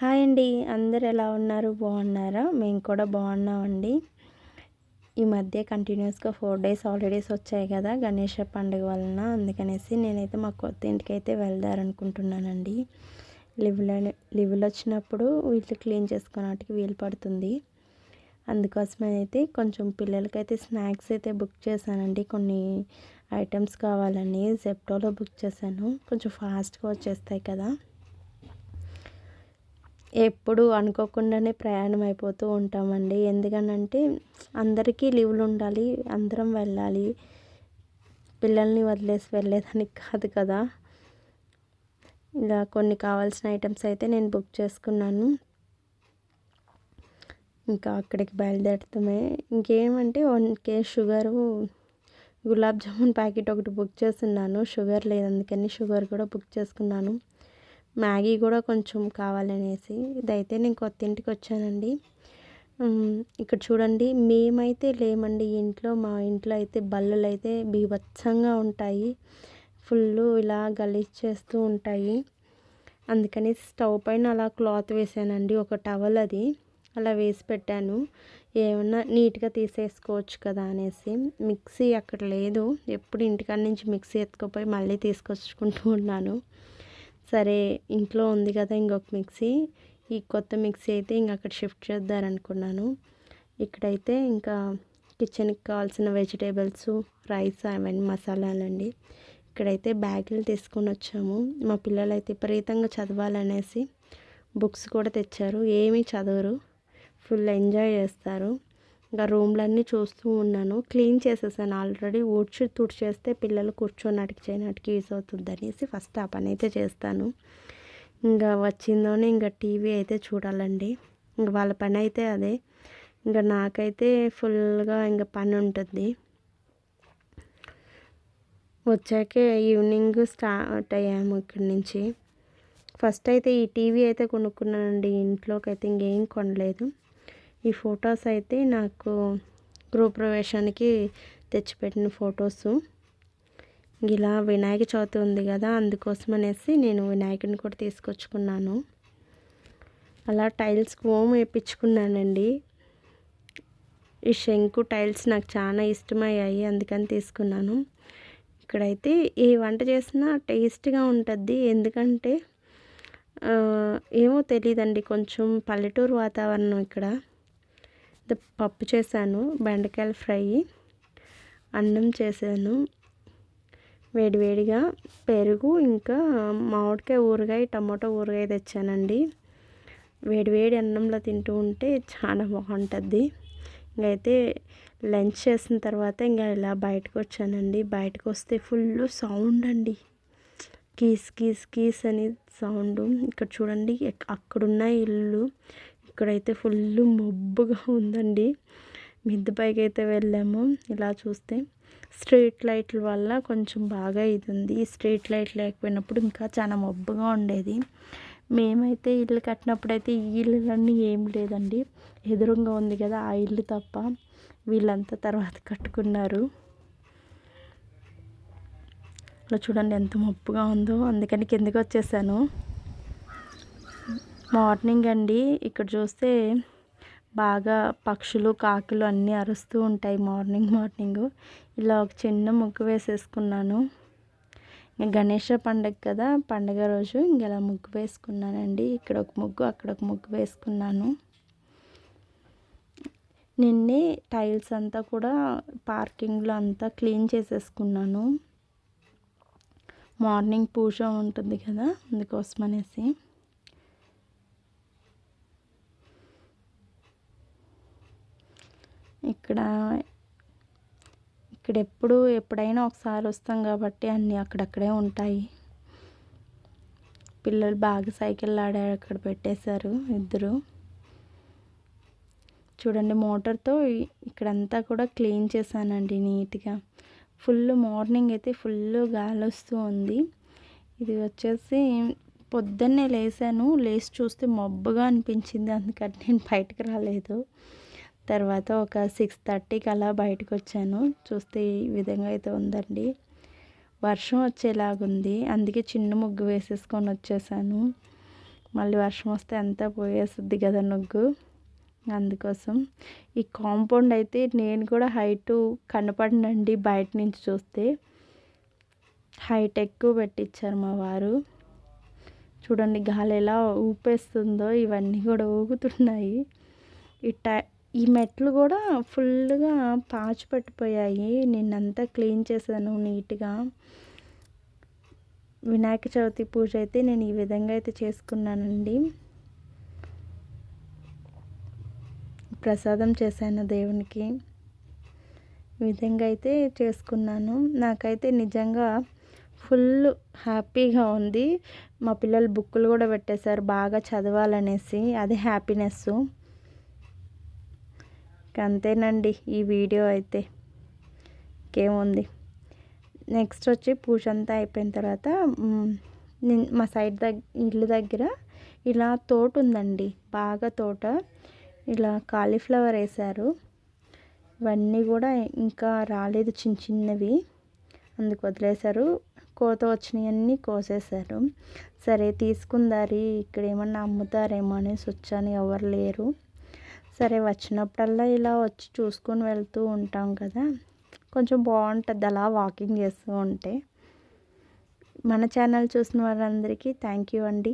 Hi అండి. అందరు ఎలా ఉన్నారు? బాగున్నారా? మేము కూడా బాగున్నామండి. ఈ మధ్య కంటిన్యూస్గా ఫోర్ డేస్ హాలిడేస్ వచ్చాయి కదా గణేష పండుగ వలన. అందుకనేసి నేనైతే మా కొత్త ఇంటికి అయితే వెళ్దారనుకుంటున్నానండి. లివ్లో లివ్లు వచ్చినప్పుడు వీళ్ళు క్లీన్ చేసుకోవడానికి వీలు పడుతుంది. అందుకోసమే అయితే కొంచెం పిల్లలకైతే స్నాక్స్ అయితే బుక్ చేశానండి. కొన్ని ఐటమ్స్ కావాలని జెప్టోలో బుక్ చేశాను. కొంచెం ఫాస్ట్గా వచ్చేస్తాయి కదా. ఎప్పుడు అనుకోకుండానే ప్రయాణం అయిపోతూ ఉంటామండి. ఎందుకనంటే అందరికీ లీవ్లు ఉండాలి అందరం వెళ్ళాలి. పిల్లల్ని వదిలేసి వెళ్ళేదానికి కాదు కదా. ఇలా కొన్ని కావాల్సిన ఐటమ్స్ అయితే నేను బుక్ చేసుకున్నాను. ఇంకా అక్కడికి బయలుదేరుతామే. ఇంకేమంటే one K sugar gulab jamun packet ఒకటి బుక్ చేస్తున్నాను షుగర్ లేదు అందుకని షుగర్ కూడా బుక్ చేసుకున్నాను. మ్యాగీ కూడా కొంచెం కావాలనేసి ఇదైతే నేను కొత్త ఇంటికి వచ్చానండి. ఇక్కడ చూడండి మేమైతే లేమండి ఇంట్లో మా ఇంట్లో అయితే బల్లలు అయితే బీభత్సంగా ఉంటాయి. ఫుల్ ఇలా గలీజ్ చేస్తూ ఉంటాయి. అందుకని స్టవ్ పైన అలా క్లాత్ వేసానండి ఒక టవల్ అది. అలా వేసి పెట్టాను. ఏమన్నా నీట్గా తీసేసుకోవచ్చు కదా అనేసి. మిక్సీ అక్కడ లేదు. ఎప్పుడు ఇంటికాడ నుంచి మిక్సీ ఎత్తుకుపోయి మళ్ళీ తీసుకొచ్చుకుంటూ ఉన్నాను. సరే ఇంట్లో ఉంది కదా ఇంకొక మిక్సీ. ఈ కొత్త మిక్సీ అయితే ఇంక అక్కడ షిఫ్ట్ చేద్దారనుకున్నాను. ఇక్కడైతే ఇంకా కిచెన్కి కావాల్సిన వెజిటేబుల్స్ రైస్ అవన్నీ మసాలాలండి. ఇక్కడైతే బ్యాగులు తీసుకొని వచ్చాము మా పిల్లలు అయితే విపరీతంగా చదవాలనేసి బుక్స్ కూడా తెచ్చారు. ఏమీ చదవరు. ఫుల్ ఎంజాయ్ చేస్తారు. ఇంకా రూమ్లన్నీ చూస్తూ ఉన్నాను. క్లీన్ చేసేసాను. ఆల్రెడీ ఊడ్చి తుడిచేస్తే పిల్లలు కూర్చొని చేయనాటికి యూస్ అవుతుంది అనేసి ఫస్ట్ ఆ పని అయితే చేస్తాను. ఇంకా వచ్చిందోనే ఇంకా టీవీ అయితే చూడాలండి. ఇంకా వాళ్ళ పని అయితే అదే. ఇంకా నాకైతే ఫుల్గా ఇంకా పని ఉంటుంది. వచ్చాకే ఈవినింగ్ స్టార్ట్ అయ్యాము ఇక్కడి నుంచి. ఫస్ట్ అయితే ఈ టీవీ అయితే కొనుక్కున్నానండి. ఇంట్లోకి అయితే ఇంకేం కొనలేదు. ఈ ఫొటోస్ అయితే నాకు గృహప్రవేశానికి తెచ్చిపెట్టిన ఫొటోస్. ఇలా వినాయక చవితి ఉంది కదా అందుకోసం అనేసి నేను వినాయకుడిని కూడా తీసుకొచ్చుకున్నాను. అలా టైల్స్ ఓమ్ వేయించుకున్నానండి ఈ శంకు టైల్స్ నాకు చాలా ఇష్టమయ్యాయి అందుకని తీసుకున్నాను. ఇక్కడైతే ఈ వంట చేసినా టేస్ట్గా ఉంటుంది ఎందుకంటే ఏమో తెలియదండి కొంచెం పల్లెటూరు వాతావరణం ఇక్కడ. పప్పు చేశాను బెండకాయల ఫ్రై అన్నం చేశాను. వేడివేడిగా పెరుగు ఇంకా మామిడికాయ ఊరగాయ టమాటో ఊరగాయ తెచ్చానండి. వేడివేడి అన్నంలో తింటూ ఉంటే చాలా బాగుంటుంది. ఇంకైతే లంచ్ చేసిన తర్వాత ఇంకా ఇలా బయటకు వచ్చానండి. బయటకు వస్తే ఫుల్ సౌండ్ అండి. కీస్ కీస్ కీస్ అని సౌండ్. ఇక్కడ చూడండి అక్కడున్న ఇల్లు ఇక్కడైతే ఫుల్ మబ్బుగా ఉందండి. మిద్ది పైకి అయితే వెళ్ళాము. ఇలా చూస్తే స్ట్రీట్ లైట్ల వల్ల కొంచెం బాగా ఇది ఉంది. స్ట్రీట్ లైట్ లేకపోయినప్పుడు ఇంకా చాలా మబ్బుగా ఉండేది. మేమైతే ఇల్లు కట్టినప్పుడైతే ఈ ఇల్లులన్నీ ఏం లేదండి. ఎదురుగా ఉంది కదా ఆ ఇల్లు తప్ప వీళ్ళంతా తర్వాత కట్టుకున్నారు. అలా చూడండి ఎంత మబ్బుగా ఉందో. అందుకని కిందకి వచ్చేసాను. మార్నింగ్ అండి. ఇక్కడ చూస్తే బాగా పక్షులు కాకులు అన్నీ అరుస్తూ ఉంటాయి మార్నింగ్ మార్నింగ్. ఇలా ఒక చిన్న ముగ్గు వేసేసుకున్నాను. గణేష పండగ కదా పండగ రోజు ఇంకెలా ముగ్గు వేసుకున్నానండి. ఇక్కడ ఒక ముగ్గు అక్కడ ఒక ముగ్గు వేసుకున్నాను. నిన్నే టైల్స్ అంతా కూడా పార్కింగ్లో అంతా క్లీన్ చేసేసుకున్నాను. మార్నింగ్ పూజ ఉంటుంది కదా అందుకోసం అనేసి ఇక్కడ ఇక్కడ ఎప్పుడు ఎప్పుడైనా ఒకసారి వస్తాం కాబట్టి అన్నీ అక్కడక్కడే ఉంటాయి. పిల్లలు బాగా సైకిల్ ఆడారు అక్కడ పెట్టేశారు ఇద్దరు. చూడండి మోటార్తో ఇక్కడంతా కూడా క్లీన్ చేశానండి నీట్గా. ఫుల్ మార్నింగ్ అయితే ఫుల్ గాలి వస్తూ ఉంది. ఇది వచ్చేసి పొద్దున్నే లేసాను. లేచి చూస్తే మబ్బుగా అనిపించింది అందుకని నేను బయటకు రాలేదు. తర్వాత ఒక సిక్స్ థర్టీకి అలా బయటకు వచ్చాను చూస్తే ఈ విధంగా అయితే ఉందండి. వర్షం వచ్చేలాగుంది. అందుకే చిన్న ముగ్గు వేసేసుకొని వచ్చేసాను. మళ్ళీ వర్షం వస్తే అంతా పోయేస్తుంది కదా నుగ్గు. అందుకోసం ఈ కాంపౌండ్ అయితే నేను కూడా హైట్ కనపడనండి బయట నుంచి చూస్తే. హైట్ ఎక్కువ పెట్టించారు మా వారు. చూడండి గాలి ఎలా ఊపేస్తుందో ఇవన్నీ కూడా ఊగుతున్నాయి. ఈ టై ఈ మెట్లు కూడా ఫుల్గా పాచి పట్టిపోయాయి. నిన్నంతా క్లీన్ చేశాను నీట్గా. వినాయక చవితి పూజ అయితే నేను ఈ విధంగా అయితే చేసుకున్నానండి. ప్రసాదం చేశాను దేవునికి. ఈ విధంగా అయితే చేసుకున్నాను. నాకైతే నిజంగా ఫుల్ హ్యాపీగా ఉంది. మా పిల్లలు బుక్కులు కూడా పెట్టేశారు. బాగా చదవాలనేసి. అది హ్యాపీనెస్ అంతేనండి ఈ వీడియో అయితే. ఇంకేముంది? నెక్స్ట్ వచ్చి పూజ అంతా అయిపోయిన తర్వాత మా సైడ్ దగ్గర ఇల్లు దగ్గర ఇలా తోట ఉందండి. బాగా తోట. ఇలా కాలీఫ్లవర్ వేశారు. ఇవన్నీ కూడా ఇంకా రాలేదు చిన్న చిన్నవి. అందుకు వదిలేశారు. కోత వచ్చినవన్నీ కోసేశారు. సరే తీసుకుందారి. ఇక్కడ ఏమన్నా అమ్ముతారేమో అనేసి వచ్చాను. ఎవరు లేరు. సరే వచ్చినప్పుడల్లా ఇలా వచ్చి చూసుకొని వెళ్తూ ఉంటాం కదా. కొంచెం బాగుంటుంది అలా వాకింగ్ చేస్తూ ఉంటే. మన ఛానల్ చూసిన వారందరికీ థ్యాంక్ యూ అండి.